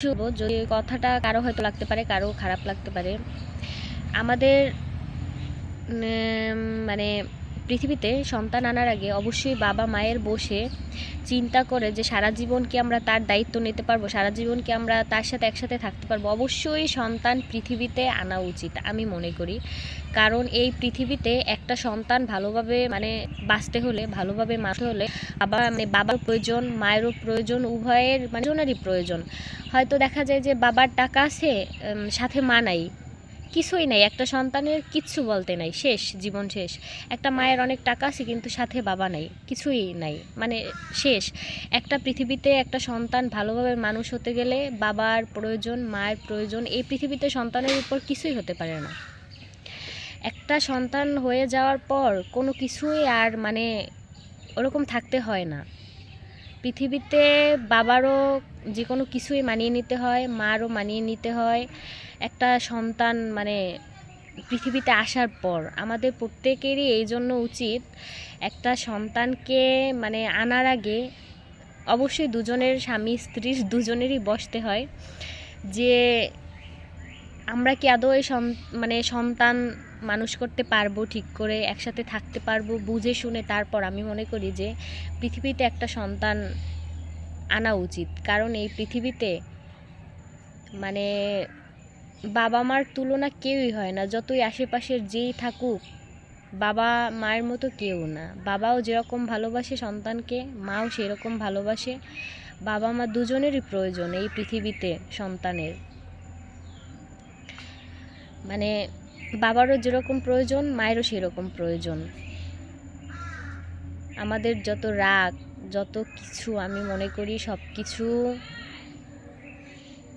শুভ যদি কথাটা কারও হয়তো লাগতে পারে কারও খারাপ লাগতে পারে। আমাদের মানে পৃথিবীতে সন্তান আনার আগে অবশ্যই বাবা মায়ের বসে চিন্তা করে যে সারা জীবন কি আমরা তার দায়িত্ব নিতে পারব, সারা জীবন কি আমরা তার সাথে একসাথে থাকতে পারব? অবশ্যই সন্তান পৃথিবীতে আনা উচিত, আমি মনে করি। কারণ এই পৃথিবীতে একটা সন্তান ভালোভাবে মানে বাঁচতে হলে, ভালোভাবে মারতে হলে বাবা মানে বাবার প্রয়োজন, মায়েরও প্রয়োজন, উভয়ের মানে প্রয়োজন। হয়তো দেখা যায় যে বাবার টাকা আছে সাথে মা নাই। কিছুই নাই, একটা সন্তানের কিচ্ছু বলতে নাই, শেষ, জীবন শেষ। একটা মায়ের অনেক টাকা আছে, কিন্তু সাথে বাবা নাই, কিছুই নাই মানে শেষ। একটা পৃথিবীতে একটা সন্তান ভালোভাবে মানুষ হতে গেলে বাবার প্রয়োজন, মায়ের প্রয়োজন, এই পৃথিবীতে সন্তানের উপর কিছুই হতে পারে না। একটা সন্তান হয়ে যাওয়ার পর কোনো কিছুই আর মানে ওরকম থাকতে হয় না। পৃথিবীতে বাবারও যে কোনো কিছুই মানিয়ে নিতে হয়, মারও মানিয়ে নিতে হয় একটা সন্তান মানে পৃথিবীতে আসার পর, আমাদের প্রত্যেকেরই এই জন্য উচিত একটা সন্তানকে মানে আনার আগে অবশ্যই দুজনের স্বামী, স্ত্রী দুজনেরই বসতে হয় যে আমরা কি আদৌ এই মানে সন্তান মানুষ করতে পারব, ঠিক করে একসাথে থাকতে পারব, বুঝে শুনে তারপর আমি মনে করি যে পৃথিবীতে একটা সন্তান আনা উচিত। কারণ এই পৃথিবীতে মানে বাবা মার তুলনা কেউই হয় না, যতই আশেপাশের যেই থাকুক, বাবা মায়ের মতো কেউ না। বাবাও যেরকম ভালোবাসে সন্তানকে, মাও সেরকম ভালোবাসে। বাবা মা দুজনেরই প্রয়োজন এই পৃথিবীতে সন্তানের। মানে বাবারও যেরকম প্রয়োজন, মায়েরও সেরকম প্রয়োজন। আমাদের যত রাগ, যত কিছু আমি মনে করি সব কিছু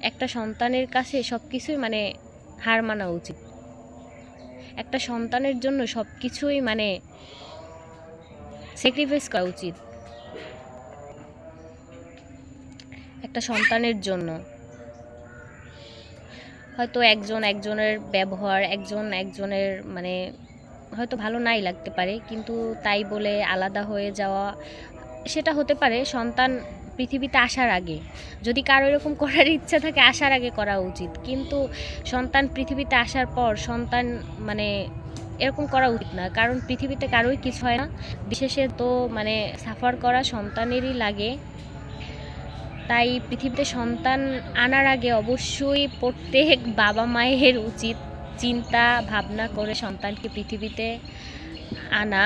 একটা সন্তানের কাছে সব কিছুই মানে হার মানা উচিত। একটা সন্তানের জন্য সব কিছুই মানে স্যাক্রিফাইস করা উচিত। একটা সন্তানের জন্য। হয়তো একজন একজনের ব্যবহার, একজন একজনের মানে হয়তো ভালো নাই লাগতে পারে, কিন্তু তাই বলে আলাদা হয়ে যাওয়া, সেটা হতে পারে। সন্তান পৃথিবীতে আসার আগে। যদি কারও এরকম করার ইচ্ছা থাকে, আসার আগে করা উচিত। কিন্তু সন্তান পৃথিবীতে আসার পর সন্তান মানে এরকম করা উচিত না। কারণ পৃথিবীতে কারোই কিছু হয় না। বিশেষে তো মানে সাফার করা সন্তানেরই লাগে। তাই পৃথিবীতে সন্তান আনার আগে অবশ্যই প্রত্যেক বাবা মায়ের উচিত চিন্তা, ভাবনা করে সন্তানকে পৃথিবীতে আনা।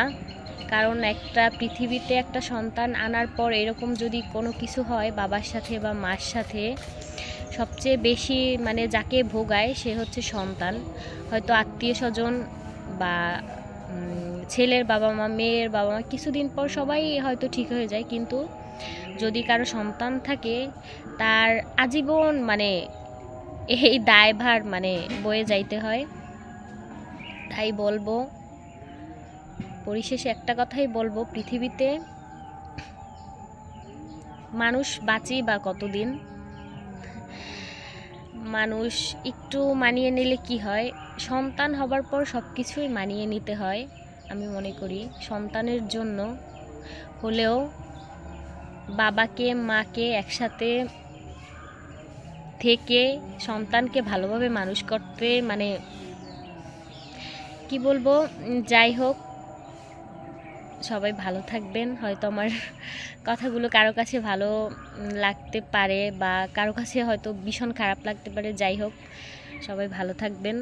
কারণ একটা পৃথিবীতে একটা সন্তান আনার পর এরকম যদি কোনো কিছু হয় বাবার সাথে বা মার সাথে, সবচেয়ে বেশি মানে যাকে ভোগায় সে হচ্ছে সন্তান। হয়তো আত্মীয় স্বজন বা ছেলের বাবা মা, মেয়ের বাবা মা কিছুদিন পর সবাই হয়তো ঠিক হয়ে যায়। কিন্তু যদি কারও সন্তান থাকে, তার আজীবন মানে এই দায়ভার মানে বয়ে যাইতে হয়। তাই বলব পরিশেষে একটা কথাই বলব, পৃথিবীতে মানুষ বাঁচি বা কতদিন? মানুষ একটু মানিয়ে নিলে কি হয়? সন্তান হবার পর সব কিছুই মানিয়ে নিতে হয়, আমি মনে করি। সন্তানের জন্য হলেও বাবাকে, মাকে একসাথে থেকে সন্তানকে ভালোভাবে মানুষ করতে মানে কি বলব যাই হোক সবাই ভালো থাকবেন। হয়তো আমার কথাগুলো কারও কাছে ভালো লাগতে পারে বা কারও কাছে হয়তো ভীষণ খারাপ লাগতে পারে, যাই হোক, সবাই ভালো থাকবেন।